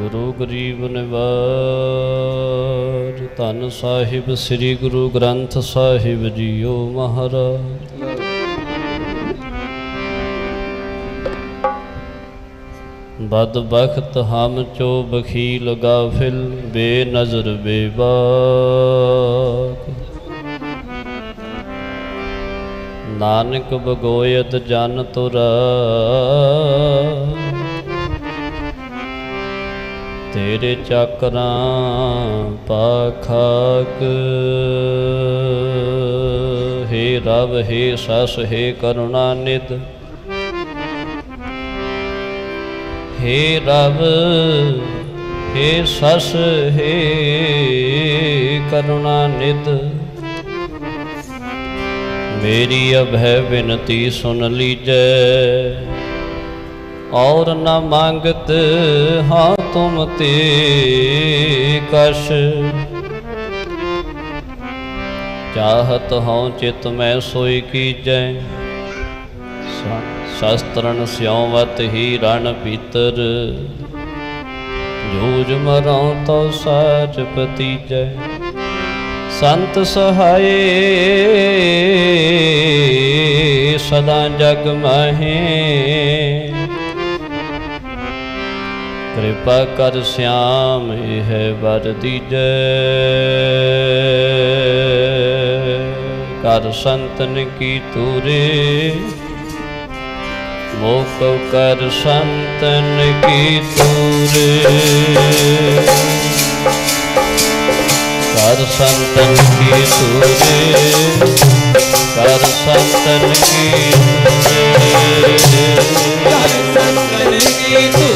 ਗੁਰੂ ਗਰੀਬ ਨਿਵਾਰ। ਧੰਨ ਸਾਹਿਬ, ਸ੍ਰੀ ਗੁਰੂ ਗ੍ਰੰਥ ਸਾਹਿਬ ਜੀਓ ਮਹਾਰਾਜ। ਬਦ ਬਖਤ ਹਮ ਚੋ ਬਖੀਲ ਗਾਫਿਲ ਬੇ ਨਜ਼ਰ ਬੇਬਾਕ। ਨਾਨਕ ਬਗੋਇਤ ਜਨ ਤੁਰਾ। ਤੇਰੇ ਚੱਕਰਾਂ ਪਾਖਾਕ। ਹੇ ਰਬ, ਹੇ ਸਸ, ਹੇ ਕਰੁਣਾ ਨਿਧ ਹੇ ਰਬ, ਹੇ ਸਸ, ਹੇ ਕਰੁਣਾ ਨਿਧ ਮੇਰੀ ਅਭੈ ਬਿਨਤੀ ਸੁਨ ਲੀਜੈ। ਔਰ ਨ ਮੰਗਤ ਹਾਂ ਤੁਮ ਤੇ ਕਸ਼। ਚਾਹਤ ਹਉ ਚਿਤ ਮੈਂ ਸੋਈ ਕੀਜੈ। ਸ਼ਸਤਰਨ ਸਿਉਵਤ ਹੀ ਰਣ ਪੀਤਰ। ਜੂਝ ਮਰਾਂ ਤੋ ਸਾਚ ਪਤੀਜੈ ਸੰਤ ਸਹਾਏ ਸਦਾ ਜਗ ਮਹੇ। ਕਿਰਪਾ ਕਰ ਸਿਆਮ ਇਹ ਵਰ ਦੀਜੈ ਕਰ ਸੰਤਨ ਕੀ ਤੂਰੇ ਮੋਖ ਕਰ ਸੰਤਨ ਕੀ ਤੂਰੇ ਕਰ ਸੰਤਨ ਕੀ ਤੂਰੇ ਕਰ ਸੰਤਨ ਕੀ ਤੂਰੇ ਕਰ ਸੰਗਨ ਕੀ ਤੂਰੇ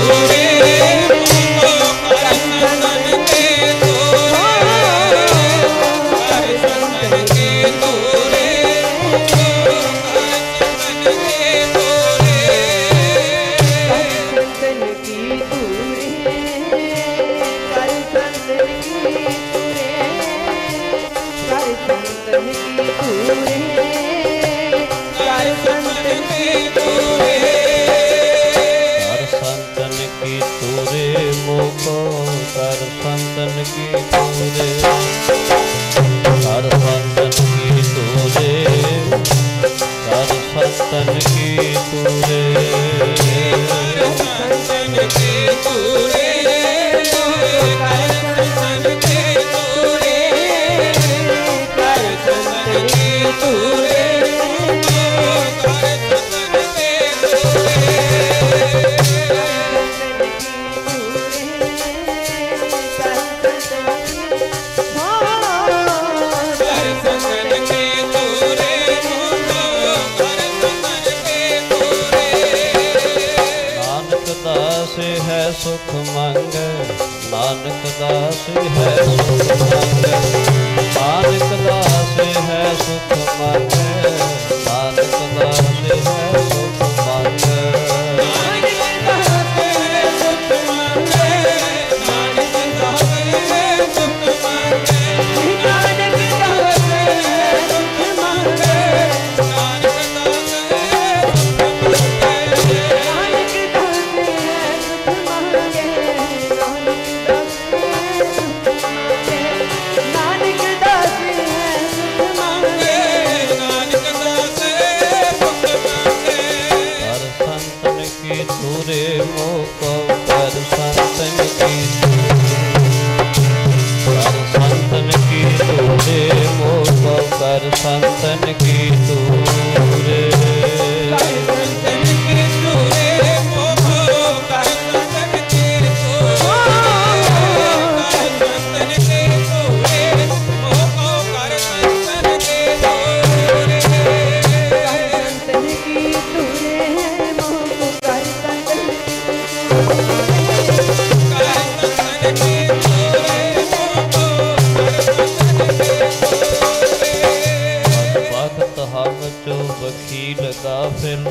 ਬਖੀਲ ਗਾਫਿਲ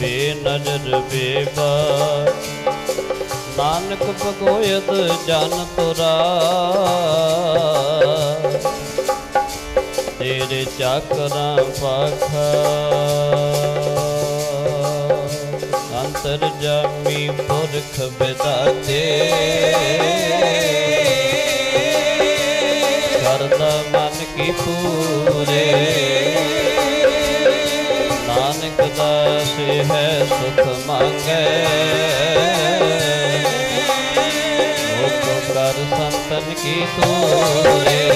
ਬੇ ਨਜ਼ਰ ਬੇਬਾ ਨਾਨਕ ਭਗੋਇਤ ਜਨ ਤੁਰਾ ਤੇਰੇ ਚੱਕਰਾਂ ਪਾਖਾ ਅੰਤਰ ਜਾਮੀ ਪੁਰਖ ਬਿਦਾਤੇ। ਕਰਦਾ ਮਨ ਕੀ ਪੂਰੇ। ਨਾਨਕ ਦਾਸ ਹੈ ਸੁਖ ਮੰਗੈ। ਮੁਖ ਕਰ ਸੰਤਨ ਕੀ ਤੋਰੇ।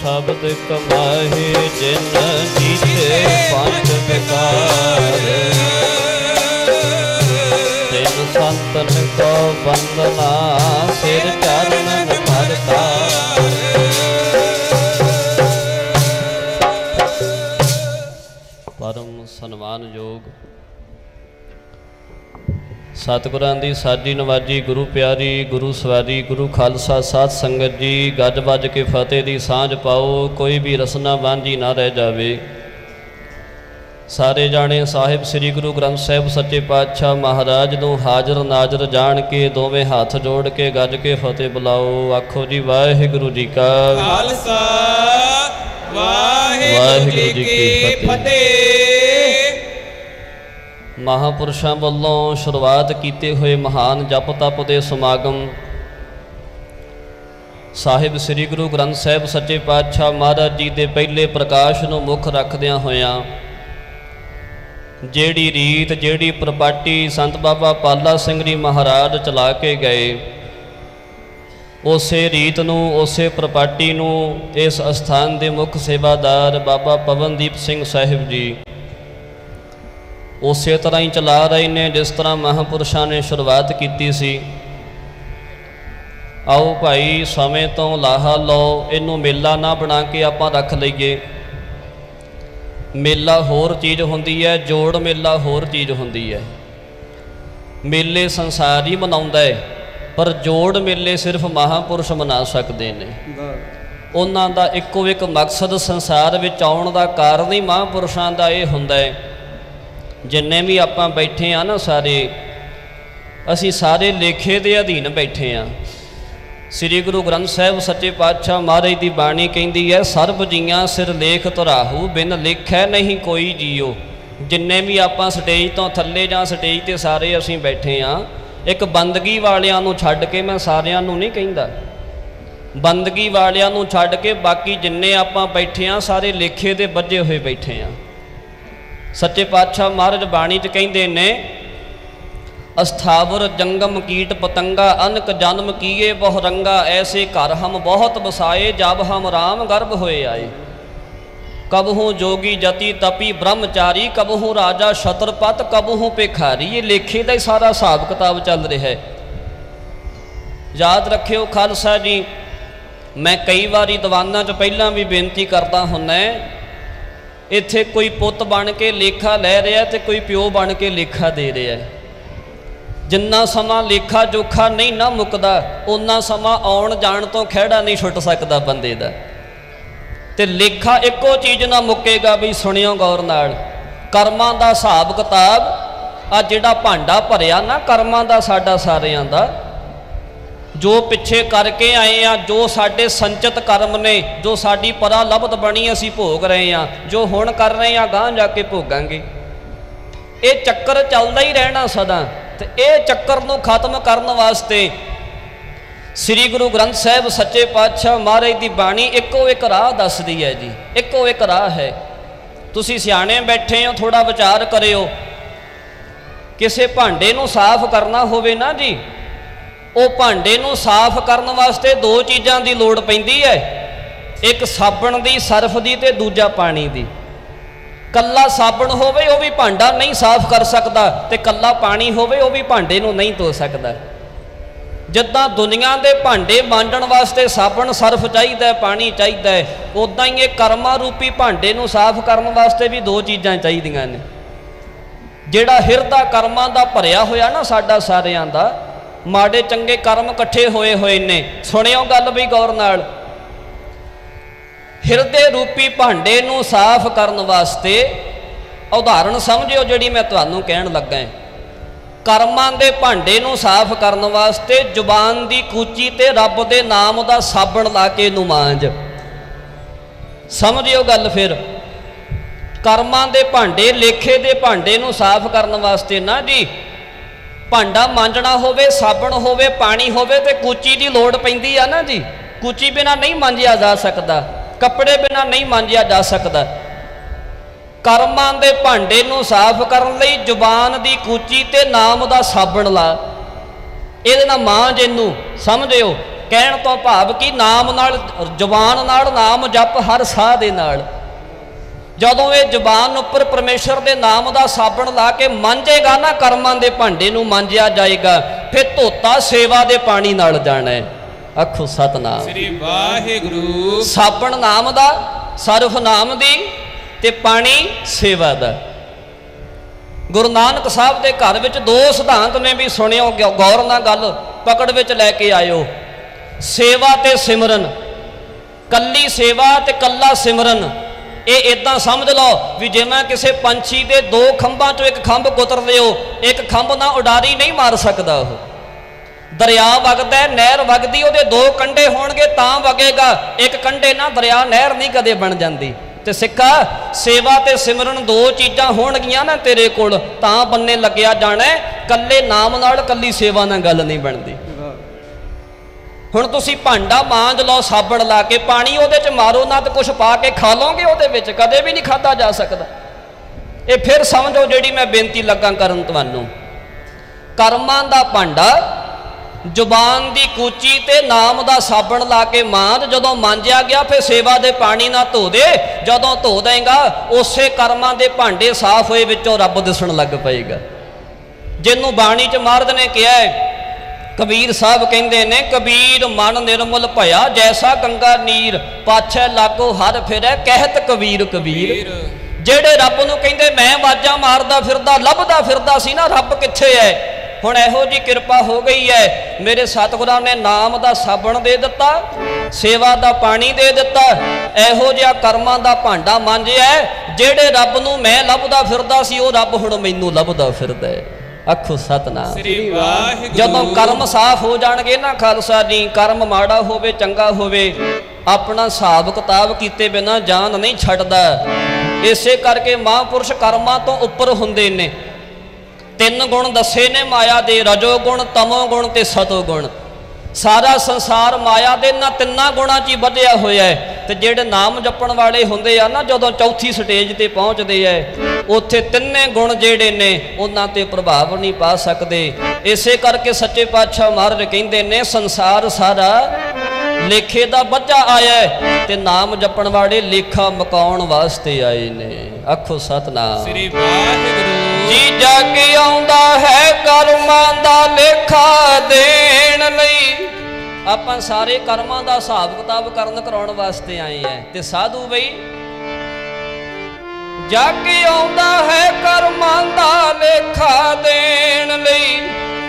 ਸ਼ਬਦ ਕਮਾਹੇ ਜਿਨ ਜੀਤੇ ਪੰਜ ਵਿਕਾਰ। ਤਿਨ ਸੰਤਨ ਕੋ ਬੰਦਨਾ ਸਿਰ ਚਰਨਨ ਪਰਮ ਸਨਮਾਨਯੋਗ ਸਤਿਗੁਰਾਂ ਦੀ ਸਾਜੀ ਨਵਾਜੀ ਗੁਰੂ ਪਿਆਰੀ ਗੁਰੂ ਸਵਾਰੀ ਗੁਰੂ ਖਾਲਸਾ ਸਾਧ ਸੰਗਤ ਜੀ ਗੱਜ ਵੱਜ ਕੇ ਫਤਿਹ ਦੀ ਸਾਂਝ ਪਾਓ ਕੋਈ ਵੀ ਰਸਨਾ ਵਾਂਝੀ ਨਾ ਰਹਿ ਜਾਵੇ। ਸਾਰੇ ਜਾਣੇ ਸਾਹਿਬ ਸ੍ਰੀ ਗੁਰੂ ਗ੍ਰੰਥ ਸਾਹਿਬ ਸੱਚੇ ਪਾਤਸ਼ਾਹ ਮਹਾਰਾਜ ਨੂੰ ਹਾਜ਼ਰ ਨਾਜ਼ਰ ਜਾਣ ਕੇ ਦੋਵੇਂ ਹੱਥ ਜੋੜ ਕੇ ਗੱਜ ਕੇ ਫਤਿਹ ਬੁਲਾਓ। ਆਖੋ ਜੀ ਵਾਹਿਗੁਰੂ ਜੀ ਕਾ ਖਾਲਸਾ ਵਾਹਿਗੁਰੂ ਜੀ ਕੀ ਫਤਿਹ। ਮਹਾਪੁਰਸ਼ਾਂ ਵੱਲੋਂ ਸ਼ੁਰੂਆਤ ਕੀਤੇ ਹੋਏ ਮਹਾਨ ਜਪ ਤਪ ਦੇ ਸਮਾਗਮ। ਸਾਹਿਬ ਸ੍ਰੀ ਗੁਰੂ ਗ੍ਰੰਥ ਸਾਹਿਬ ਸੱਚੇ ਪਾਤਸ਼ਾਹ ਮਹਾਰਾਜ ਜੀ ਦੇ ਪਹਿਲੇ ਪ੍ਰਕਾਸ਼ ਨੂੰ ਮੁੱਖ ਰੱਖਦਿਆਂ ਹੋਇਆਂ ਜਿਹੜੀ ਰੀਤ, ਜਿਹੜੀ ਪ੍ਰਪਾਟੀ ਸੰਤ ਬਾਬਾ ਪਾਲਾ ਸਿੰਘ ਜੀ ਮਹਾਰਾਜ ਚਲਾ ਕੇ ਗਏ, ਉਸੇ ਰੀਤ ਨੂੰ, ਉਸੇ ਪ੍ਰਪਾਟੀ ਨੂੰ ਇਸ ਅਸਥਾਨ ਦੇ ਮੁੱਖ ਸੇਵਾਦਾਰ ਬਾਬਾ ਪਵਨਦੀਪ ਸਿੰਘ ਸਾਹਿਬ ਜੀ ਉਸੇ ਤਰ੍ਹਾਂ ਹੀ ਚਲਾ ਰਹੇ ਨੇ ਜਿਸ ਤਰ੍ਹਾਂ ਮਹਾਪੁਰਸ਼ਾਂ ਨੇ ਸ਼ੁਰੂਆਤ ਕੀਤੀ ਸੀ। ਆਓ ਭਾਈ, ਸਮੇਂ ਤੋਂ ਲਾਹਾ ਲਓ, ਇਹਨੂੰ ਮੇਲਾ ਨਾ ਬਣਾ ਕੇ ਆਪਾਂ ਰੱਖ ਲਈਏ। ਮੇਲਾ ਹੋਰ ਚੀਜ਼ ਹੁੰਦੀ ਹੈ, ਜੋੜ ਮੇਲਾ ਹੋਰ ਚੀਜ਼ ਹੁੰਦੀ ਹੈ। ਮੇਲੇ ਸੰਸਾਰ ਹੀ ਮਨਾਉਂਦਾ ਹੈ, ਪਰ ਜੋੜ ਮੇਲੇ ਸਿਰਫ ਮਹਾਪੁਰਸ਼ ਮਨਾ ਸਕਦੇ ਨੇ। ਉਹਨਾਂ ਦਾ ਇੱਕੋ ਇੱਕ ਮਕਸਦ ਸੰਸਾਰ ਵਿੱਚ ਆਉਣ ਦਾ ਕਾਰਨ ਹੀ ਮਹਾਪੁਰਸ਼ਾਂ ਦਾ ਇਹ ਹੁੰਦਾ ਹੈ ਜਿੰਨੇ ਵੀ ਆਪਾਂ ਬੈਠੇ ਆ ਨਾ ਸਾਰੇ, ਅਸੀਂ ਸਾਰੇ ਲੇਖੇ ਦੇ ਅਧੀਨ ਬੈਠੇ ਆ। ਸ੍ਰੀ ਗੁਰੂ ਗ੍ਰੰਥ ਸਾਹਿਬ ਸੱਚੇ ਪਾਤਸ਼ਾਹ ਮਹਾਰਾਜ ਦੀ ਬਾਣੀ ਕਹਿੰਦੀ ਹੈ, ਸਰਬ ਜੀਆਂ ਸਿਰ ਲੇਖ ਧਰਾਹੂ, ਬਿਨ ਲਿਖੈ ਨਹੀਂ ਕੋਈ ਜੀਓ। ਜਿੰਨੇ ਵੀ ਆਪਾਂ ਸਟੇਜ ਤੋਂ ਥੱਲੇ ਜਾਂ ਸਟੇਜ ਤੇ ਸਾਰੇ ਅਸੀਂ ਬੈਠੇ ਆ, ਇੱਕ ਬੰਦਗੀ ਵਾਲਿਆਂ ਨੂੰ ਛੱਡ ਕੇ ਮੈਂ ਸਾਰਿਆਂ ਨੂੰ ਨਹੀਂ ਕਹਿੰਦਾ। ਬੰਦਗੀ ਵਾਲਿਆਂ ਨੂੰ ਛੱਡ ਕੇ ਬਾਕੀ ਜਿੰਨੇ ਆਪਾਂ ਬੈਠੇ ਆ, ਸਾਰੇ ਲੇਖੇ ਦੇ ਬੱਝੇ ਹੋਏ ਬੈਠੇ ਆ। ਸੱਚੇ ਪਾਤਸ਼ਾਹ ਮਹਾਰਾਜ ਬਾਣੀ 'ਚ ਕਹਿੰਦੇ ਨੇ, ਅਸਥਾਵਰ ਜੰਗਮ ਕੀਟ ਪਤੰਗਾ, ਅਨਕ ਜਨਮ ਕੀਏ ਬਹੁ ਰੰਗਾ, ਐਸੇ ਘਰ ਹਮ ਬਹੁਤ ਬਸਾਏ ਜਬ ਹਮ ਰਾਮ ਗਰਭ ਹੋਏ ਆਏ। ਕਬਹੂ ਜੋਗੀ ਜਤੀ ਤਪੀ ਬ੍ਰਹਮਚਾਰੀ, ਕਬਹੂ ਰਾਜਾ ਛਤਰਪਤ, ਕਬਹੂ ਭਿਖਾਰੀ, ਇਹ ਲੇਖੇ ਦਾ ਹੀ ਸਾਰਾ ਹਿਸਾਬ ਕਿਤਾਬ ਚੱਲ ਰਿਹਾ ਹੈ। ਯਾਦ ਰੱਖਿਓ ਖਾਲਸਾ ਜੀ, ਮੈਂ ਕਈ ਵਾਰੀ ਦੀਵਾਨਾਂ 'ਚ ਪਹਿਲਾਂ ਵੀ ਬੇਨਤੀ ਕਰਦਾ ਹੁੰਨਾ ਇੱਥੇ ਕੋਈ ਪੁੱਤ ਬਣ ਕੇ ਲੇਖਾ ਲੈ ਰਿਹਾ ਤੇ ਕੋਈ ਪਿਓ ਬਣ ਕੇ ਲੇਖਾ ਦੇ ਰਿਹਾ ਹੈ। ਜਿੰਨਾ ਸਮਾਂ ਲੇਖਾ ਜੋਖਾ ਨਹੀਂ ਨਾ ਮੁੱਕਦਾ ਉਹਨਾਂ ਸਮਾਂ ਆਉਣ ਜਾਣ ਤੋਂ ਖਿਹੜਾ ਨਹੀਂ ਛੁੱਟ ਸਕਦਾ ਬੰਦੇ ਦਾ। ਤੇ ਲੇਖਾ ਇੱਕੋ ਚੀਜ਼ ਨਾ ਮੁੱਕੇਗਾ ਵੀ ਸੁਣਿਓ ਗੌਰ ਨਾਲ, ਕਰਮਾਂ ਦਾ ਹਿਸਾਬ ਕਿਤਾਬ, ਆ ਜਿਹੜਾ ਭਾਂਡਾ ਭਰਿਆ ਨਾ ਕਰਮਾਂ ਦਾ ਸਾਡਾ ਸਾਰਿਆਂ ਦਾ ਜੋ ਪਿੱਛੇ ਕਰਕੇ ਆਏ ਆ, ਜੋ ਸਾਡੇ ਸੰਚਿਤ ਕਰਮ ਨੇ, ਜੋ ਸਾਡੀ ਪਰਾ ਲਬਦ ਬਣੀ ਅਸੀਂ ਭੋਗ ਰਹੇ ਆ, ਜੋ ਹੁਣ ਕਰ ਰਹੇ ਆ ਗਾਂ ਜਾ ਕੇ ਭੋਗਾਂਗੇ। ਇਹ ਚੱਕਰ ਚੱਲਦਾ ਹੀ ਰਹਿਣਾ ਸਦਾ ਤੇ ਇਹ ਚੱਕਰ ਨੂੰ ਖਤਮ ਕਰਨ ਵਾਸਤੇ ਸ੍ਰੀ ਗੁਰੂ ਗ੍ਰੰਥ ਸਾਹਿਬ ਸੱਚੇ ਪਾਤਸ਼ਾਹ ਮਹਾਰਾਜ ਦੀ ਬਾਣੀ ਇੱਕੋ ਇੱਕ ਰਾਹ ਦੱਸਦੀ ਹੈ ਜੀ, ਇੱਕੋ ਇੱਕ ਰਾਹ ਹੈ। ਤੁਸੀਂ ਸਿਆਣੇ ਬੈਠੇ ਹੋ ਥੋੜਾ ਵਿਚਾਰ ਕਰਿਓ। ਕਿਸੇ ਭਾਂਡੇ ਨੂੰ ਸਾਫ਼ ਕਰਨਾ ਹੋਵੇ ਨਾ ਜੀ ਉਹ ਭਾਂਡੇ ਨੂੰ ਸਾਫ਼ ਕਰਨ ਵਾਸਤੇ ਦੋ ਚੀਜ਼ਾਂ ਦੀ ਲੋੜ ਪੈਂਦੀ ਹੈ। ਇੱਕ ਸਾਬਣ ਦੀ, ਸਰਫ ਦੀ ਤੇ ਦੂਜਾ ਪਾਣੀ ਦੀ। ਕੱਲਾ ਸਾਬਣ ਹੋਵੇ ਉਹ ਵੀ ਭਾਂਡਾ ਨਹੀਂ ਸਾਫ਼ ਕਰ ਸਕਦਾ ਤੇ ਕੱਲਾ ਪਾਣੀ ਹੋਵੇ ਉਹ ਵੀ ਭਾਂਡੇ ਨੂੰ ਨਹੀਂ ਧੋ ਸਕਦਾ। ਜਿੱਦਾਂ ਦੁਨੀਆ ਦੇ ਭਾਂਡੇ ਮਾਂਡਣ ਵਾਸਤੇ ਸਾਬਣ, ਸਰਫ ਚਾਹੀਦਾ, ਪਾਣੀ ਚਾਹੀਦਾ ਹੈ ਉਦਾਂ ਹੀ ਇਹ ਕਰਮਾ ਰੂਪੀ ਭਾਂਡੇ ਨੂੰ ਸਾਫ਼ ਕਰਨ ਵਾਸਤੇ ਵੀ ਦੋ ਚੀਜ਼ਾਂ ਚਾਹੀਦੀਆਂ ਨੇ। ਜਿਹੜਾ ਹਿਰਦਾ ਕਰਮਾਂ ਦਾ ਭਰਿਆ ਹੋਇਆ ਨਾ ਸਾਡਾ ਸਾਰਿਆਂ ਦਾ ਮਾੜੇ ਚੰਗੇ ਕਰਮ ਇਕੱਠੇ ਹੋਏ ਹੋਏ ਨੇ। ਸੁਣਿਓ ਗੱਲ ਵੀ ਗੌਰ ਨਾਲ। ਹਿਰਦੇ ਰੂਪੀ ਭਾਂਡੇ ਨੂੰ ਸਾਫ਼ ਕਰਨ ਵਾਸਤੇ ਉਦਾਹਰਣ ਸਮਝਿਓ ਜਿਹੜੀ ਮੈਂ ਤੁਹਾਨੂੰ ਕਹਿਣ ਲੱਗਾ ਹਾਂ। ਕਰਮਾਂ ਦੇ ਭਾਂਡੇ ਨੂੰ ਸਾਫ਼ ਕਰਨ ਵਾਸਤੇ ਜ਼ੁਬਾਨ ਦੀ ਕੂਚੀ ਤੇ ਰੱਬ ਦੇ ਨਾਮ ਦਾ ਸਾਬਣ ਲਾ ਕੇ ਇਹਨੂੰ ਮਾਂਜ ਸਮਝਿਓ ਗੱਲ ਫਿਰ। ਕਰਮਾਂ ਦੇ ਭਾਂਡੇ, ਲੇਖੇ ਦੇ ਭਾਂਡੇ ਨੂੰ ਸਾਫ਼ ਕਰਨ ਵਾਸਤੇ ਨਾ ਜੀ। ਭਾਂਡਾ ਮਾਂਜਣਾ ਹੋਵੇ, ਸਾਬਣ ਹੋਵੇ, ਪਾਣੀ ਹੋਵੇ ਤੇ ਕੂਚੀ ਦੀ ਲੋੜ ਪੈਂਦੀ ਆ ਨਾ ਜੀ। ਕੂਚੀ ਬਿਨਾ ਨਹੀਂ ਮਾਂਜਿਆ ਜਾ ਸਕਦਾ, ਕੱਪੜੇ ਬਿਨਾ ਨਹੀਂ ਮਾਂਜਿਆ ਜਾ ਸਕਦਾ। ਕਰਮਾਂ ਦੇ ਭਾਂਡੇ ਨੂੰ ਸਾਫ਼ ਕਰਨ ਲਈ ਜ਼ੁਬਾਨ ਦੀ ਕੂਚੀ ਤੇ ਨਾਮ ਦਾ ਸਾਬਣ ਲਾ। ਇਹਦੇ ਨਾਲ ਮਾਂ ਇਹਨੂੰ ਸਮਝਿਓ, ਕਹਿਣ ਤੋਂ ਭਾਵ ਕਿ ਨਾਮ ਨਾਲ, ਜ਼ੁਬਾਨ ਨਾਲ ਨਾਮ ਜਪ ਹਰ ਸਾਹ ਦੇ ਨਾਲ। ਜਦੋਂ ਇਹ ਜ਼ੁਬਾਨ ਉੱਪਰ ਪਰਮੇਸ਼ਰ ਦੇ ਨਾਮ ਦਾ ਸਾਬਣ ਲਾ ਕੇ ਮਾਂਜੇਗਾ ਨਾ ਕਰਮਾਂ ਦੇ ਭਾਂਡੇ ਨੂੰ ਮਾਂਜਿਆ ਜਾਏਗਾ ਫਿਰ ਧੋਤਾ ਸੇਵਾ ਦੇ ਪਾਣੀ ਨਾਲ ਜਾਣਾ ਹੈ। ਆਖੋ ਸਤਨਾਮ। ਸ੍ਰੀ ਵਾਹਿਗੁਰੂ। ਸਾਬਣ ਨਾਮ ਦਾ ਸਰਫ ਨਾਮ ਦੀ ਤੇ ਪਾਣੀ ਸੇਵਾ ਦਾ। ਗੁਰੂ ਨਾਨਕ ਸਾਹਿਬ ਦੇ ਘਰ ਵਿੱਚ ਦੋ ਸਿਧਾਂਤ ਨੇ ਵੀ ਸੁਣਿਓ ਗੌਰ ਨਾਲ ਗੱਲ ਪਕੜ ਵਿੱਚ ਲੈ ਕੇ ਆਇਓ। ਸੇਵਾ ਤੇ ਸਿਮਰਨ ਕੱਲੀ ਸੇਵਾ ਤੇ ਕੱਲਾ ਸਿਮਰਨ। ਇਹ ਇਦਾਂ ਸਮਝ ਲਓ ਵੀ ਜਿਵੇਂ ਕਿਸੇ ਪੰਛੀ ਦੇ ਦੋ ਖੰਭਾਂ ਚੋਂ ਇੱਕ ਖੰਭ ਕੁਤਰ ਦਿਓ ਇੱਕ ਖੰਭ ਨਾਲ ਉਡਾਰੀ ਨਹੀਂ ਮਾਰ ਸਕਦਾ ਉਹ। ਦਰਿਆ ਵਗਦਾ ਨਹਿਰ ਵਗਦੀ, ਉਹਦੇ ਦੋ ਕੰਢੇ ਹੋਣਗੇ ਤਾਂ ਵਗੇਗਾ। ਇੱਕ ਕੰਢੇ ਨਾਲ ਦਰਿਆ, ਨਹਿਰ ਨਹੀਂ ਕਦੇ ਬਣ ਜਾਂਦੀ। ਤੇ ਸਿੱਖਾ ਸੇਵਾ ਤੇ ਸਿਮਰਨ ਦੋ ਚੀਜ਼ਾਂ ਹੋਣਗੀਆਂ ਨਾ ਤੇਰੇ ਕੋਲ, ਤਾਂ ਬੰਨੇ ਲੱਗਿਆ ਜਾਣਾ ਹੈ। ਕੱਲੇ ਨਾਮ ਨਾਲ, ਕੱਲੀ ਸੇਵਾ ਨਾਲ ਗੱਲ ਨਹੀਂ ਬਣਦੀ। ਹੁਣ ਤੁਸੀਂ ਭਾਂਡਾ ਮਾਂਜ ਲਓ, ਸਾਬਣ ਲਾ ਕੇ ਪਾਣੀ ਉਹਦੇ ਚ ਮਾਰੋ, ਨਾ ਤੇ ਕੁਝ ਪਾ ਕੇ ਖਾ ਲਓਗੇ ਉਹਦੇ ਵਿੱਚ, ਕਦੇ ਵੀ ਨਹੀਂ ਖਾਦਾ ਜਾ ਸਕਦਾ। ਇਹ ਫਿਰ ਸਮਝੋ ਜਿਹੜੀ ਮੈਂ ਬੇਨਤੀ ਲੱਗਾ ਕਰਨ ਤੁਹਾਨੂੰ। ਕਰਮਾਂ ਦਾ ਭਾਂਡਾ, ਜ਼ੁਬਾਨ ਦੀ ਕੂਚੀ ਤੇ ਨਾਮ ਦਾ ਸਾਬਣ ਲਾ ਕੇ ਮਾਂਜ, ਜਦੋਂ ਮਾਂਜਿਆ ਗਿਆ ਫਿਰ ਸੇਵਾ ਦੇ ਪਾਣੀ ਨਾਲ ਧੋ ਦੇ, ਜਦੋਂ ਧੋ ਦੇਗਾ, ਉਸੇ ਕਰਮਾਂ ਦੇ ਭਾਂਡੇ ਸਾਫ਼ ਹੋਏ ਵਿੱਚੋਂ ਰੱਬ ਦਿਸਣ ਲੱਗ ਪਏਗਾ। ਜਿਹਨੂੰ ਬਾਣੀ ਚ ਮਹਾਰਾਜ ਨੇ ਕਿਹਾ ਹੈ ਕਬੀਰ ਸਾਹਿਬ ਕਹਿੰਦੇ ਨੇ ਕਬੀਰ ਮਨ ਨਿਰਮਲ ਭਇਆ ਜੈਸਾ ਗੰਗਾ ਨੀਰ ਪਾਛੈ ਲਾਗੋ ਹਰ ਫਿਰੈ ਕਹਿਤ ਕਬੀਰ ਕਬੀਰ। ਜਿਹੜੇ ਰੱਬ ਨੂੰ ਕਹਿੰਦੇ ਮੈਂ ਆਵਾਜ਼ਾਂ ਮਾਰਦਾ ਫਿਰਦਾ ਲੱਭਦਾ ਫਿਰਦਾ ਸੀ ਨਾ ਰੱਬ ਕਿੱਥੇ ਹੈ ਹੁਣ ਇਹੋ ਜੀ ਕਿਰਪਾ ਹੋ ਗਈ ਹੈ ਮੇਰੇ ਸਤਿਗੁਰਾਂ ਨੇ ਨਾਮ ਦਾ ਸਾਬਣ ਦੇ ਦਿੱਤਾ ਸੇਵਾ ਦਾ ਪਾਣੀ ਦੇ ਦਿੱਤਾ ਇਹੋ ਜਿਹਾ ਕਰਮਾਂ ਦਾ ਭਾਂਡਾ ਮਾਂਜਿਆ ਜਿਹੜੇ ਰੱਬ ਨੂੰ ਮੈਂ ਲੱਭਦਾ ਫਿਰਦਾ ਸੀ ਉਹ ਰੱਬ ਹੁਣ ਮੈਨੂੰ ਲੱਭਦਾ ਫਿਰਦਾ ਹੈ ਆਖੋ ਸਤਨਾਮ। ਸ੍ਰੀ ਵਾਹਿਗੁਰੂ। ਜਦੋਂ ਕਰਮ ਸਾਫ਼ ਹੋ ਜਾਣਗੇ ਨਾ ਖਾਲਸਾ ਜੀ ਕਰਮ ਮਾੜਾ ਹੋਵੇ ਚੰਗਾ ਹੋਵੇ ਆਪਣਾ ਹਿਸਾਬ ਕਿਤਾਬ ਕੀਤੇ ਬਿਨਾ ਜਾਨ ਨਹੀਂ ਛੱਡਦਾ। ਇਸੇ ਕਰਕੇ ਮਹਾਂਪੁਰਸ਼ ਕਰਮਾਂ ਤੋਂ ਉੱਪਰ ਹੁੰਦੇ ਨੇ। ਤਿੰਨ ਗੁਣ ਦੱਸੇ ਨੇ ਮਾਇਆ ਦੇ ਰਜੋ ਗੁਣ ਤਮੋ ਗੁਣ ਤੇ ਸਤੋ ਗੁਣ। ਸਾਰਾ ਸੰਸਾਰ ਮਾਇਆ ਦੇ ਇਹਨਾਂ ਤਿੰਨਾਂ ਗੁਣਾਂ 'ਚ ਹੀ ਵਧਿਆ ਹੋਇਆ ਹੈ। ਤੇ ਜਿਹੜੇ ਨਾਮ ਜਪਣ ਵਾਲੇ ਹੁੰਦੇ ਆ ਨਾ, ਜਦੋਂ ਚੌਥੀ ਸਟੇਜ ਤੇ ਪਹੁੰਚਦੇ ਐ, ਉੱਥੇ ਤਿੰਨੇ ਗੁਣ ਜਿਹੜੇ ਨੇ, ਉਹਨਾਂ ਤੇ ਪ੍ਰਭਾਵ ਨਹੀਂ ਪਾ ਸਕਦੇ। ਇਸੇ ਕਰਕੇ ਸੱਚੇ ਪਾਤਸ਼ਾਹ ਮਹਾਰਾਜ ਕਹਿੰਦੇ ਨੇ, ਸੰਸਾਰ ਸਾਰਾ ਲੇਖੇ ਦਾ ਬੱਚਾ ਆਇਆ ਤੇ ਨਾਮ ਜਪਣ ਵਾਲੇ ਲੇਖਾ ਮਕਾਉਣ ਵਾਸਤੇ ਆਏ ਨੇ। ਆਖੋ ਸਤਨਾਮ। ਸ੍ਰੀ ਵਾਹਿਗੁਰੂ। ਜੀ ਜਗ ਆਉਂਦਾ ਹੈ ਕਰਮਾਂ ਦਾ ਲੇਖਾ ਦੇਣ ਲਈ। ਆਪਾਂ ਸਾਰੇ ਕਰਮਾਂ ਦਾ ਹਿਸਾਬ ਕਿਤਾਬ ਕਰਨ ਕਰਾਉਣ ਵਾਸਤੇ ਆਏ ਐ। ਤੇ ਸਾਧੂ ਬਈ, ਜਗ ਆਉਂਦਾ ਹੈ ਕਰਮਾਂ ਦਾ ਲੇਖਾ ਦੇਣ ਲਈ,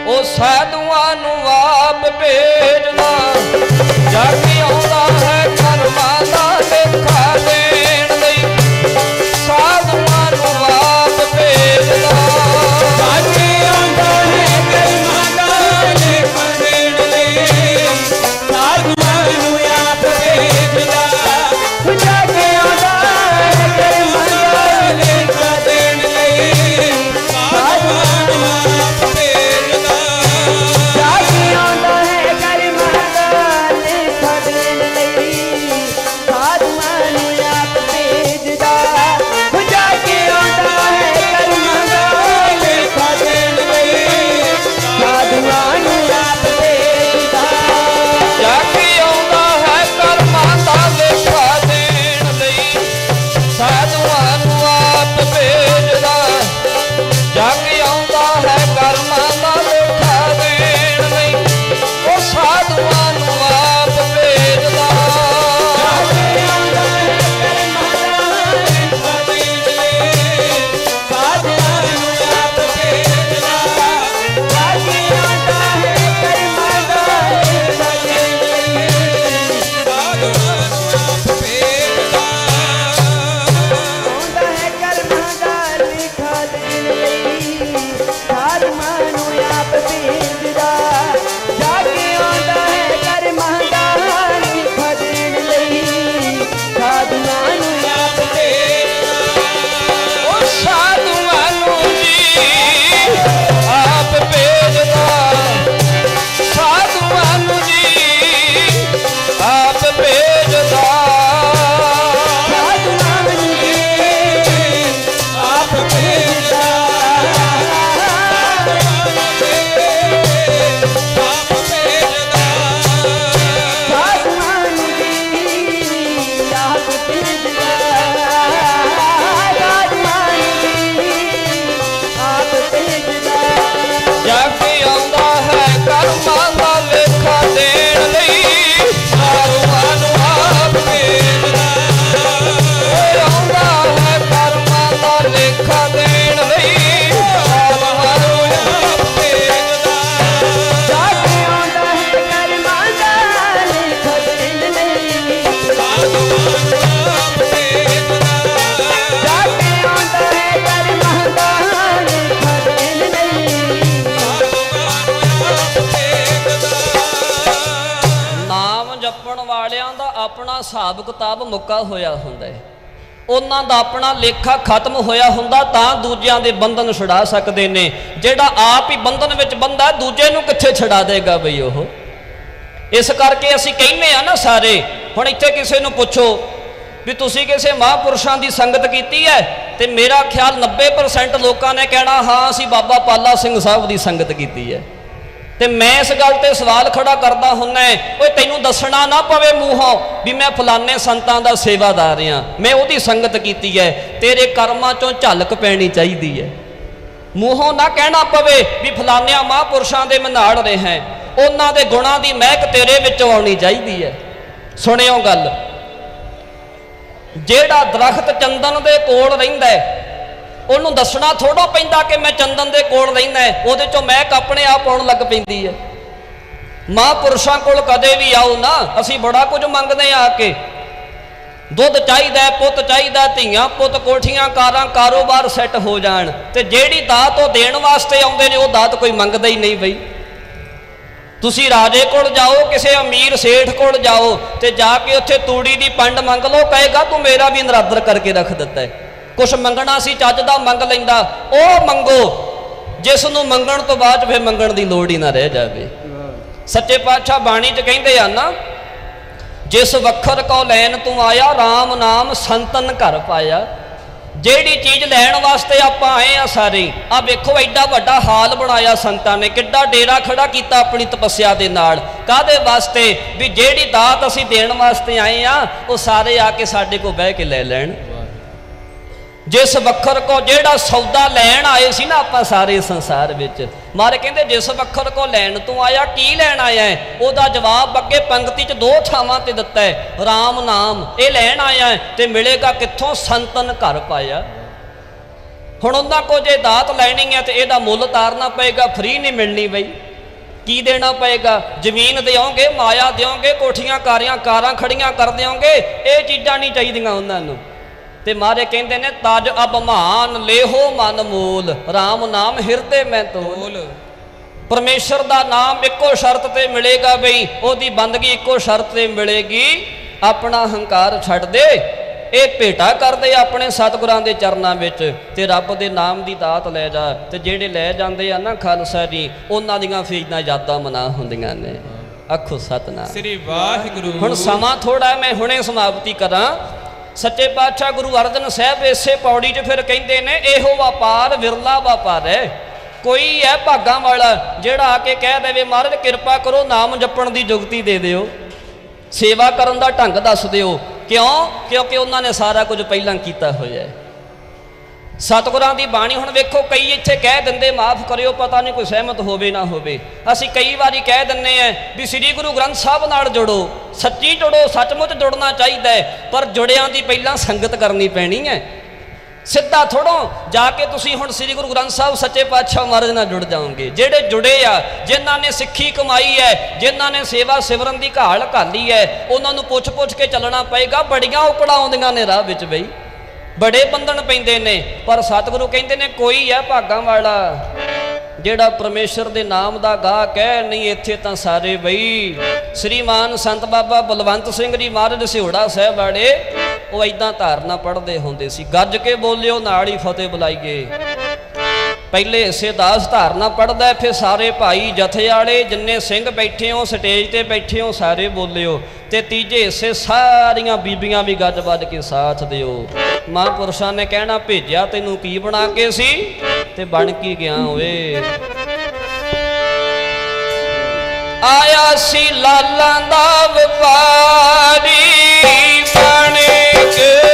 ਉਹ ਸਾਧੂਆਂ ਨੂੰ ਆਪ ਭੇਜਦਾ ਜਗ ਆਉਂਦਾ ਹੈ ਕਰਮਾਂ ਮੁੱਕਾ ਹੋਇਆ ਹੁੰਦਾ ਹੈ। ਉਹਨਾਂ ਦਾ ਆਪਣਾ ਲੇਖਾ ਖਤਮ ਹੋਇਆ ਹੁੰਦਾ, ਤਾਂ ਦੂਜਿਆਂ ਦੇ ਬੰਧਨ ਛੁਡਾ ਸਕਦੇ ਨੇ। ਜਿਹੜਾ ਆਪ ਹੀ ਬੰਧਨ ਵਿੱਚ ਬੰਦਾ, ਦੂਜੇ ਨੂੰ ਕਿੱਥੇ ਛੁਡਾ ਦੇਗਾ ਬਈ ਉਹ? ਇਸ ਕਰਕੇ ਅਸੀਂ ਕਹਿੰਨੇ ਆ ਨਾ ਸਾਰੇ, ਹੁਣ ਇੱਥੇ ਕਿਸੇ ਨੂੰ ਪੁੱਛੋ ਵੀ ਤੁਸੀਂ ਕਿਸੇ ਮਹਾਂਪੁਰਸ਼ਾਂ ਦੀ ਸੰਗਤ ਕੀਤੀ ਹੈ ਤੇ ਮੇਰਾ ਖਿਆਲ 90% ਲੋਕਾਂ ਨੇ ਕਹਿਣਾ, ਹਾਂ, ਅਸੀਂ ਬਾਬਾ ਪਾਲਾ ਸਿੰਘ ਸਾਹਿਬ ਦੀ ਸੰਗਤ ਕੀਤੀ ਹੈ। ਤੇ ਮੈਂ ਇਸ ਗੱਲ ਤੇ ਸਵਾਲ ਖੜਾ ਕਰਦਾ ਹੁੰਨਾ ਓਏ ਤੈਨੂੰ ਦੱਸਣਾ ਨਾ ਪਵੇ ਮੂੰਹੋਂ ਵੀ ਮੈਂ ਫਲਾਣੇ ਸੰਤਾਂ ਦਾ ਸੇਵਾਦਾਰ ਆ। ਮੈਂ ਉਹਦੀ ਸੰਗਤ ਕੀਤੀ ਹੈ ਤੇਰੇ ਕਰਮਾਂ ਚੋਂ ਝਲਕ ਪੈਣੀ ਚਾਹੀਦੀ ਹੈ ਮੂੰਹੋਂ ਨਾ ਕਹਿਣਾ ਪਵੇ ਵੀ ਫਲਾਨਿਆਂ ਮਹਾਂਪੁਰਸ਼ਾਂ ਦੇ ਮਨਾੜ ਨਾਲ ਰਿਹਾ ਉਹਨਾਂ ਦੇ ਗੁਣਾਂ ਦੀ ਮਹਿਕ ਤੇਰੇ ਵਿੱਚੋਂ ਆਉਣੀ ਚਾਹੀਦੀ ਹੈ ਸੁਣਿਓ ਗੱਲ। ਜਿਹੜਾ ਦਰਖਤ ਚੰਦਨ ਦੇ ਕੋਲ ਰਹਿੰਦਾ ਹੈ ਉਹਨੂੰ ਦੱਸਣਾ ਥੋੜਾ ਪੈਂਦਾ ਕਿ ਮੈਂ ਚੰਦਨ ਦੇ ਕੋਲ ਰਹਿੰਦਾ ਉਹਦੇ ਚੋਂ ਮਹਿਕ ਆਪਣੇ ਆਪ ਆਉਣ ਲੱਗ ਪੈਂਦੀ ਹੈ। ਮਹਾਂਪੁਰਸ਼ਾਂ ਕੋਲ ਕਦੇ ਵੀ ਆਓ ਨਾ, ਅਸੀਂ ਬੜਾ ਕੁਝ ਮੰਗਦੇ ਆ ਆ ਕੇ। ਦੁੱਧ ਚਾਹੀਦਾ, ਪੁੱਤ ਚਾਹੀਦਾ, ਧੀਆਂ, ਪੁੱਤ ਕੋਠੀਆਂ, ਕਾਰਾਂ, ਕਾਰੋਬਾਰ ਸੈੱਟ ਹੋ ਜਾਣ। ਤੇ ਜਿਹੜੀ ਦਾਤ ਉਹ ਦੇਣ ਵਾਸਤੇ ਆਉਂਦੇ ਨੇ, ਉਹ ਦਾਤ ਕੋਈ ਮੰਗਦਾ ਹੀ ਨਹੀਂ ਬਈ। ਤੁਸੀਂ ਰਾਜੇ ਕੋਲ ਜਾਓ, ਕਿਸੇ ਅਮੀਰ ਸੇਠ ਕੋਲ ਜਾਓ ਤੇ ਜਾ ਕੇ ਉੱਥੇ ਤੂੜੀ ਦੀ ਪੰਡ ਮੰਗ ਲਓ, ਕਹੇਗਾ ਤੂੰ ਮੇਰਾ ਵੀ ਨਰਾਦਰ ਕਰਕੇ ਰੱਖ ਦਿੱਤਾ ਹੈ। ਕੁਛ ਮੰਗਣਾ ਸੀ, ਚੱਜ ਦਾ ਮੰਗ ਲੈਂਦਾ, ਉਹ ਮੰਗੋ। ਜਿਸ ਨੂੰ ਮੰਗਣ ਤੋਂ ਬਾਅਦ ਫਿਰ ਮੰਗਣ ਦੀ ਲੋੜ ਹੀ ਨਾ ਰਹਿ ਜਾਵੇ। ਸੱਚੇ ਪਾਤਸ਼ਾਹ ਬਾਣੀ 'ਚ ਕਹਿੰਦੇ ਆ ਨਾ, ਜਿਸ ਵਖਰ ਕੋ ਲੈਣ ਤੂੰ ਆਇਆ RAM ਨਾਮ ਸੰਤਨ ਘਰ ਪਾਇਆ। ਜਿਹੜੀ ਚੀਜ਼ ਲੈਣ ਵਾਸਤੇ ਆਪਾਂ ਆਏ ਆ ਸਾਰੇ, ਆ ਵੇਖੋ ਐਡਾ ਵੱਡਾ ਹਾਲ ਬਣਾਇਆ ਸੰਤਾਂ ਨੇ, ਕਿੱਡਾ ਡੇਰਾ ਖੜਾ ਕੀਤਾ ਆਪਣੀ ਤਪੱਸਿਆ ਦੇ ਨਾਲ। ਕਾਦੇ ਵਾਸਤੇ? ਵੀ ਜਿਹੜੀ ਦਾਤ ਅਸੀਂ ਦੇਣ ਵਾਸਤੇ ਆਏ ਆ, ਉਹ ਸਾਰੇ ਆ ਕੇ ਸਾਡੇ ਕੋਲ ਬਹਿ ਕੇ ਲੈ ਲੈਣ। ਜਿਸ ਵਖਰ ਕੋ ਜਿਹੜਾ ਸੌਦਾ ਲੈਣ ਆਏ ਸੀ ਨਾ ਆਪਾਂ ਸਾਰੇ ਸੰਸਾਰ ਵਿੱਚ, ਮਾਰੇ ਕਹਿੰਦੇ ਜਿਸ ਵਖਰ ਕੋ ਲੈਣ ਤੂੰ ਆਇਆ, ਕੀ ਲੈਣ ਆਇਆ ਹੈ? ਉਹਦਾ ਜਵਾਬ ਅੱਗੇ ਪੰਕਤੀ 'ਚ ਦੋ ਥਾਵਾਂ ਤੇ ਦਿੱਤਾ ਹੈ RAM ਨਾਮ, ਇਹ ਲੈਣ ਆਇਆ ਹੈ ਤੇ ਮਿਲੇਗਾ ਕਿੱਥੋਂ? ਸੰਤਨ ਘਰ ਪਾਇਆ। ਹੁਣ ਉਹਨਾਂ ਕੋ ਜੇ ਦਾਤ ਲੈਣੀ ਹੈ ਤੇ ਇਹਦਾ ਮੁੱਲ ਤਾਰਨਾ ਪਏਗਾ, ਫ੍ਰੀ ਨਹੀਂ ਮਿਲਣੀ ਬਈ। ਕੀ ਦੇਣਾ ਪਏਗਾ? ਜ਼ਮੀਨ ਦਿਓਗੇ, ਮਾਇਆ ਦਿਓਗੇ, ਕੋਠੀਆਂ ਕਾਰੀਆਂ, ਕਾਰਾਂ ਖੜੀਆਂ ਕਰ ਦਿਓਗੇ, ਇਹ ਚੀਜ਼ਾਂ ਨਹੀਂ ਚਾਹੀਦੀਆਂ ਉਹਨਾਂ ਨੂੰ। ਤੇ ਮਾਰੇ ਕਹਿੰਦੇ ਨੇ ਤਜ ਅਭਮਾਨ ਲੇਹੋ ਮਨ ਮੂਲ RAM ਨਾਮ ਹਿਰਦੇ ਮੈਂ ਤੋਲ। ਪਰਮੇਸ਼ਰ ਦਾ ਨਾਮ ਇੱਕੋ ਸ਼ਰਤ ਤੇ ਮਿਲੇਗਾ ਬਈ ਉਹਦੀ ਬੰਦਗੀ ਇੱਕੋ ਸ਼ਰਤ ਤੇ ਮਿਲੇਗੀ ਆਪਣਾ ਹੰਕਾਰ ਛੱਡ ਦੇ ਇਹ ਭੇਟਾ ਕਰਦੇ ਆਪਣੇ ਸਤਿਗੁਰਾਂ ਦੇ ਚਰਨਾਂ ਵਿੱਚ ਤੇ ਰੱਬ ਦੇ ਨਾਮ ਦੀ ਦਾਤ ਲੈ ਜਾ। ਤੇ ਜਿਹੜੇ ਲੈ ਜਾਂਦੇ ਆ ਨਾ ਖਾਲਸਾ ਜੀ ਉਹਨਾਂ ਦੀਆਂ ਫੀਜ਼ਾਂ ਯਾਦਾਂ ਮਨਾ ਹੁੰਦੀਆਂ ਨੇ। ਆਖੋ ਸਤਨਾਮ। ਸ੍ਰੀ ਵਾਹਿਗੁਰੂ। ਹੁਣ ਸਮਾਂ ਥੋੜਾ ਮੈਂ ਹੁਣੇ ਸਮਾਪਤੀ ਕਰਾਂ। ਸੱਚੇ ਪਾਤਸ਼ਾਹ ਗੁਰੂ ਅਰਜਨ ਸਾਹਿਬ ਇਸੇ ਪੌੜੀ 'ਚ ਫਿਰ ਕਹਿੰਦੇ ਨੇ, ਇਹੋ ਵਪਾਰ ਵਿਰਲਾ ਵਪਾਰ ਹੈ। ਕੋਈ ਹੈ ਭਾਗਾਂ ਵਾਲਾ ਜਿਹੜਾ ਆ ਕੇ ਕਹਿ ਦੇਵੇ, ਮਹਾਰਾਜ, ਕਿਰਪਾ ਕਰੋ, ਨਾਮ ਜਪਣ ਦੀ ਜੁਗਤੀ ਦੇ ਦਿਓ। ਸੇਵਾ ਕਰਨ ਦਾ ਢੰਗ ਦੱਸ ਦਿਓ। ਕਿਉਂ? ਕਿਉਂਕਿ ਉਹਨਾਂ ਨੇ ਸਾਰਾ ਕੁਝ ਪਹਿਲਾਂ ਕੀਤਾ ਹੋਇਆ ਹੈ। ਸਤਿਗੁਰਾਂ ਦੀ ਬਾਣੀ ਹੁਣ ਵੇਖੋ, ਕਈ ਇੱਥੇ ਕਹਿ ਦਿੰਦੇ, ਮਾਫ ਕਰਿਓ, ਪਤਾ ਨਹੀਂ ਕੋਈ ਸਹਿਮਤ ਹੋਵੇ ਨਾ ਹੋਵੇ। ਅਸੀਂ ਕਈ ਵਾਰੀ ਕਹਿ ਦਿੰਨੇ ਆ ਵੀ ਸ੍ਰੀ ਗੁਰੂ ਗ੍ਰੰਥ ਸਾਹਿਬ ਨਾਲ ਜੁੜੋ। ਸੱਚੀ ਜੁੜੋ, ਸੱਚਮੁੱਚ ਜੁੜਨਾ ਚਾਹੀਦਾ ਹੈ, ਪਰ ਜੁੜਿਆਂ ਦੀ ਪਹਿਲਾਂ ਸੰਗਤ ਕਰਨੀ ਪੈਣੀ ਹੈ। ਸਿੱਧਾ ਥੋੜੋ ਜਾ ਕੇ ਤੁਸੀਂ ਹੁਣ ਸ੍ਰੀ ਗੁਰੂ ਗ੍ਰੰਥ ਸਾਹਿਬ ਸੱਚੇ ਪਾਤਸ਼ਾਹ ਮਹਾਰਾਜ ਨਾਲ ਜੁੜ ਜਾਓਗੇ। ਜਿਹੜੇ ਜੁੜੇ ਆ, ਜਿਨ੍ਹਾਂ ਨੇ ਸਿੱਖੀ ਕਮਾਈ ਹੈ, ਜਿਨ੍ਹਾਂ ਨੇ ਸੇਵਾ ਸਿਮਰਨ ਦੀ ਘਾਲ ਘਾਲੀ ਹੈ, ਉਹਨਾਂ ਨੂੰ ਪੁੱਛ-ਪੁੱਛ ਕੇ ਚੱਲਣਾ ਪਏਗਾ, ਬੜੀਆਂ ਔਕੜਾਂ ਆਉਂਦੀਆਂ ਨੇ ਰਾਹ ਵਿੱਚ ਬਈ। ਬੜੇ ਬੰਧਨ ਪੈਂਦੇ ਨੇ ਪਰ ਸਤਿਗੁਰੂ ਕਹਿੰਦੇ ਨੇ ਕੋਈ ਆ ਭਾਗਾਂ ਵਾਲਾ। ਜਿਹੜਾ ਪਰਮੇਸ਼ਰ ਦੇ ਨਾਮ ਦਾ ਗਾਹ ਕਹਿ ਨਹੀਂ ਇੱਥੇ ਤਾਂ ਸਾਰੇ ਬਈ। ਸ੍ਰੀਮਾਨ ਸੰਤ ਬਾਬਾ ਬਲਵੰਤ ਸਿੰਘ ਜੀ ਮਹਾਰਾਜ ਸਿਹੋੜਾ ਸਾਹਿਬ ਵਾਲੇ ਉਹ ਐਦਾਂ ਧਾਰਨਾ ਪੜ੍ਹਦੇ ਹੁੰਦੇ ਸੀ। ਗੱਜ ਕੇ ਬੋਲਿਓ ਨਾਲ ਹੀ ਫਤਿਹ ਬੁਲਾਈਏ। ਪਹਿਲੇ ਹਿੱਸੇ ਦਾਸ ਧਾਰਨਾ ਪੜਦਾ ਹੈ, ਫਿਰ ਸਾਰੇ ਭਾਈ ਜਥੇ ਵਾਲੇ ਜਿੰਨੇ ਸਿੰਘ ਬੈਠੇ ਹੋ ਸਟੇਜ ਤੇ ਬੈਠੇ ਹੋ ਸਾਰੇ ਬੋਲਿਓ। ਤੇ ਤੀਜੇ ਹਿੱਸੇ ਸਾਰੀਆਂ ਬੀਬੀਆਂ ਵੀ ਗੱਜ ਵੱਜ ਕੇ ਸਾਥ ਦਿਓ। ਮਹਾਂਪੁਰਸ਼ਾਂ ਨੇ ਕਹਿਣਾ, ਭੇਜਿਆ ਤੈਨੂੰ ਕੀ ਬਣਾ ਕੇ ਸੀ? ਤੇ ਬਣ ਕੀ ਗਿਆ ਓਏ। ਆਇਆ ਸੀ ਲਾਲਾਂ ਦਾ ਵਪਾਰੀ ਬਣ ਕੇ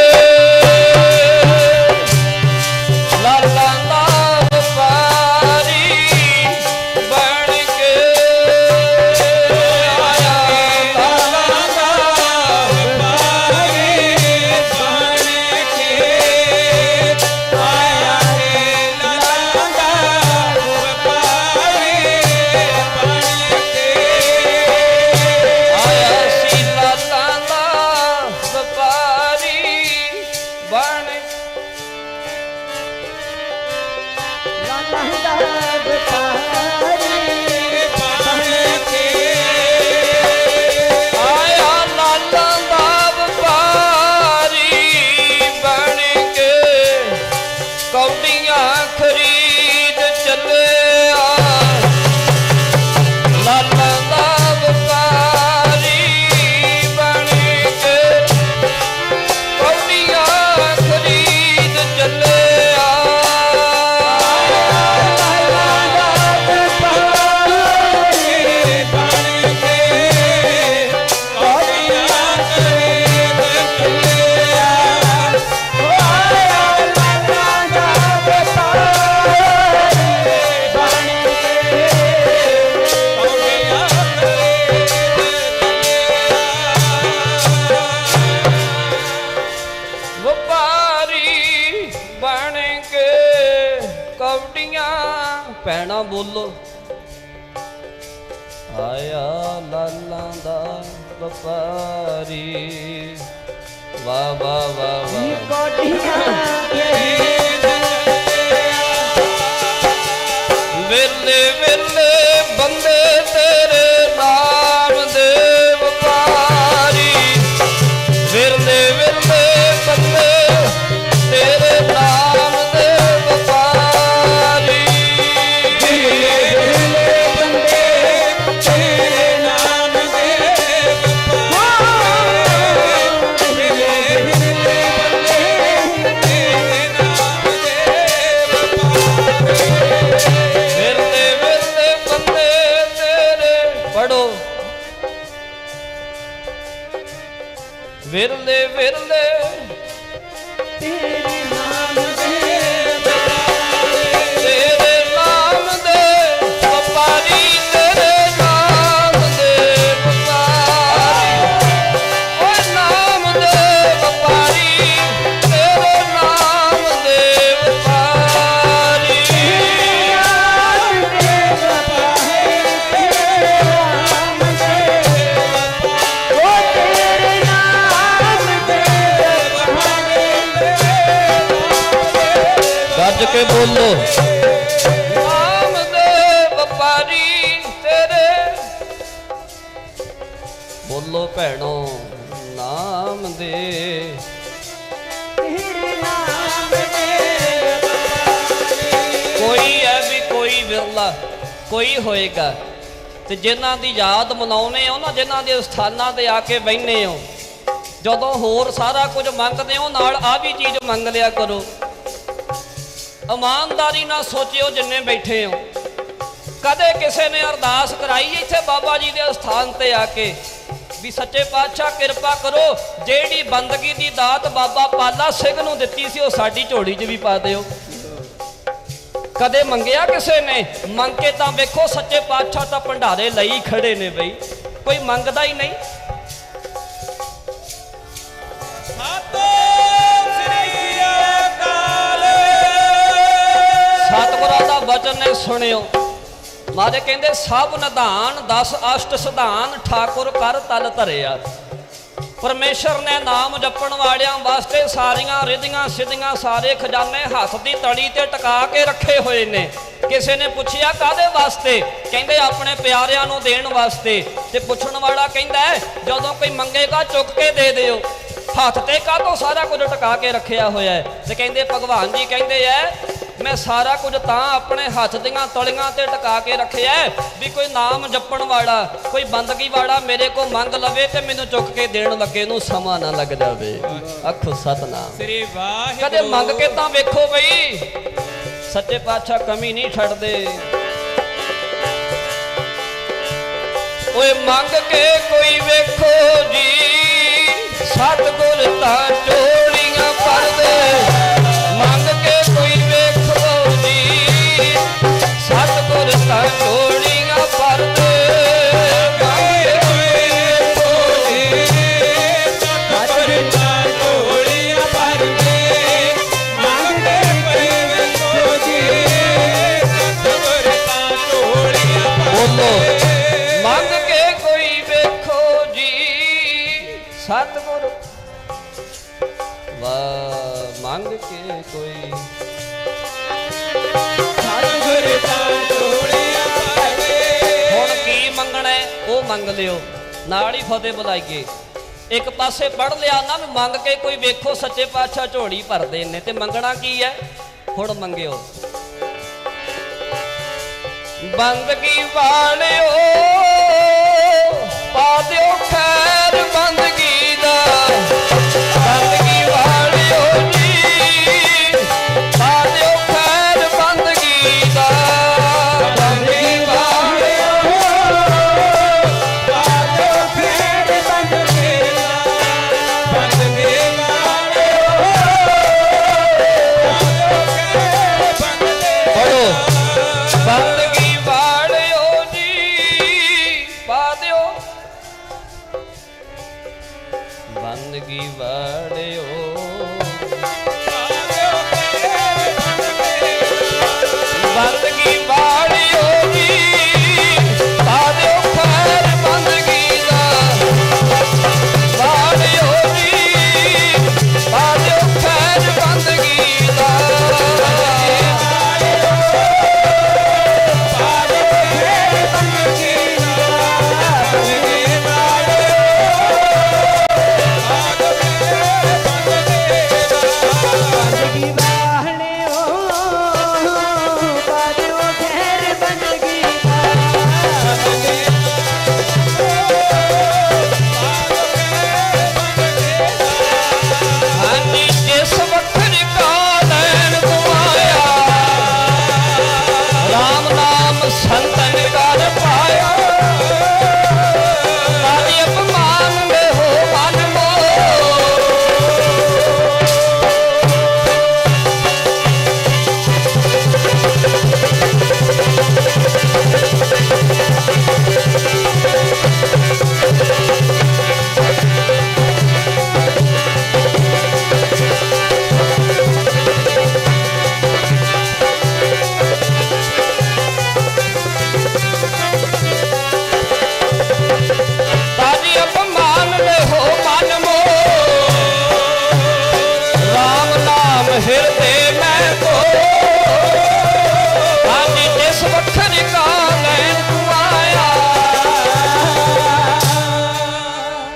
ਵਪਾਰੀ ਵਾ ਵਾ ਵਾ ਨੀ ਗੱਜ ਕੇ ਬੋਲੋ। ਨਾਮ ਦੇ ਵਪਾਰੀ ਤੇਰੇ। ਬੋਲੋ ਭੈਣੋ ਨਾਮ ਦੇ। ਕੋਈ ਹੈ ਵੀ ਕੋਈ ਵਿਰਲਾ ਕੋਈ ਹੋਏਗਾ। ਤੇ ਜਿਨ੍ਹਾਂ ਦੀ ਯਾਦ ਮਨਾਉਨੇ ਹੋ ਨਾ ਜਿਨ੍ਹਾਂ ਦੇ ਸਥਾਨਾਂ ਤੇ ਆ ਕੇ ਬੈਠਨੇ ਹੋ ਜਦੋਂ ਹੋਰ ਸਾਰਾ ਕੁਝ ਮੰਗਦੇ ਹੋ ਨਾਲ ਆ ਵੀ ਚੀਜ਼ ਮੰਗ ਲਿਆ ਕਰੋ। ਇਮਾਨਦਾਰੀ ਨਾਲ ਸੋਚਿਓ ਜਿੰਨੇ ਬੈਠੇ ਹੋ। ਕਦੇ ਕਿਸੇ ਨੇ ਅਰਦਾਸ ਕਰਾਈ ਇੱਥੇ ਬਾਬਾ ਜੀ ਦੇ ਸਥਾਨ ਤੇ ਆ ਕੇ ਵੀ ਸੱਚੇ ਪਾਤਸ਼ਾਹ ਕਿਰਪਾ ਕਰੋ, ਜਿਹੜੀ ਬੰਦਗੀ ਦੀ ਦਾਤ ਬਾਬਾ ਪਾਲਾ ਸਿੰਘ ਨੂੰ ਦਿੱਤੀ ਸੀ, ਉਹ ਸਾਡੀ ਝੋਲੀ 'ਚ ਵੀ ਪਾ ਦਿਓ। ਕਦੇ ਮੰਗਿਆ ਕਿਸੇ ਨੇ? ਮੰਗ ਕੇ ਤਾਂ ਵੇਖੋ, ਸੱਚੇ ਪਾਤਸ਼ਾਹ ਤਾਂ ਭੰਡਾਰੇ ਲਈ ਖੜੇ ਨੇ ਬਈ। ਕੋਈ ਮੰਗਦਾ ਹੀ ਨਹੀਂ। ਵਚਨ ਨੇ ਸੁਣਿਓ। ਮਾਰੇ ਕਹਿੰਦੇ, ਸਭ ਨਿਧਾਨ 10 ਅਸ਼ਟ ਸਿਧਾਨ, ਠਾਕੁਰ ਕਰ ਤਲ ਧਰਿਆ। ਪਰਮੇਸ਼ਰ ਨੇ ਨਾਮ ਜਪਣ ਵਾਲਿਆਂ ਵਾਸਤੇ ਸਾਰੀਆਂ ਰਿਧੀਆਂ ਸਿੱਧੀਆਂ ਸਾਰੇ ਖਜ਼ਾਨੇ ਹੱਥ ਦੀ ਤਲੀ ਤੇ ਟਿਕਾ ਕੇ ਰੱਖੇ ਹੋਏ ਨੇ। ਕਿਸੇ ਨੇ ਪੁੱਛਿਆ ਕਾਦੇ ਵਾਸਤੇ? ਕਹਿੰਦੇ, ਆਪਣੇ ਪਿਆਰਿਆਂ ਨੂੰ ਦੇਣ ਵਾਸਤੇ। ਤੇ ਪੁੱਛਣ ਵਾਲਾ ਕਹਿੰਦਾ, ਜਦੋਂ ਕੋਈ ਮੰਗੇਗਾ, ਚੁੱਕ ਕੇ ਦੇ ਦਿਓ। ਹੱਥ ਤੇ ਕਾਹਤੋਂ ਸਾਰਾ ਕੁਝ ਟਿਕਾ ਕੇ ਰੱਖਿਆ ਹੋਇਆ ਹੈ? ਤੇ ਕਹਿੰਦੇ, ਭਗਵਾਨ ਜੀ ਕਹਿੰਦੇ ਐ ਮੈਂ ਸਾਰਾ ਕੁਝ ਤਾਂ ਆਪਣੇ ਹੱਥ ਦੀਆਂ ਤਲੀਆਂ ਤੇ ਟਿਕਾ ਕੇ ਰੱਖਿਆ ਵੀ ਕੋਈ ਨਾਮ ਜਪਣ ਵਾਲਾ ਕੋਈ ਬੰਦਗੀ ਵਾਲਾ ਮੇਰੇ ਕੋ ਮੰਗ ਲਵੇ ਤੇ ਮੈਨੂੰ ਚੁੱਕ ਕੇ ਦੇਣ ਲੱਗੇ ਨੂੰ ਸਮਾਂ ਨਾ ਲੱਗ ਜਾਵੇ। ਆਖੋ ਸਤਨਾਮ। ਸ੍ਰੀ ਵਾਹਿਗੁਰੂ। ਕਦੇ ਮੰਗ ਕੇ ਤਾਂ ਵੇਖੋ ਬਈ ਸੱਚੇ ਪਾਤਸ਼ਾਹ ਕਮੀ ਨਹੀਂ ਛੱਡਦੇ। ਓਏ ਮੰਗ ਕੇ ਕੋਈ ਵੇਖੋ ਜੀ ਸਤਿਗੁਰ ਤਾਂ ਚੋਲੀਆਂ ਪਰਦੇ ਮੰਗ ਕੇ ਕੋਈ ਸਤਿਗੁਰ ਤਾਂ ਮੰਗ ਕੇ ਕੋਈ ਵੇਖੋ ਜੀ। ਬੋਲੋ ਮੰਗ ਕੇ ਕੋਈ। ਸਤਿਗੁਰ ਮੰਗ ਲਿਓ ਨਾਲ ਹੀ ਫਤਿਹ ਬੁਲਾਈਏ। ਇੱਕ ਪਾਸੇ ਪੜ ਲਿਆ ਨਾ, ਵੀ ਮੰਗ ਕੇ ਕੋਈ ਵੇਖੋ, ਸੱਚੇ ਪਾਤਸ਼ਾਹ ਝੋਲੀ ਭਰਦੇ ਨੇ, ਤੇ ਮੰਗਣਾ ਕੀ ਹੈ? ਹੁਣ ਮੰਗਿਓ। ਬੰਦਗੀ ਵਾਲਿਓ ਪਾ ਦਿਓ ਖੈਰ ਬੰਦਗੀ ਬੰਦਗੀ ਵਾਲਿਓ ਜੀ ਪਾ ਦਿਓ। ਬੰਦਗੀ ਵਾਲਿਓ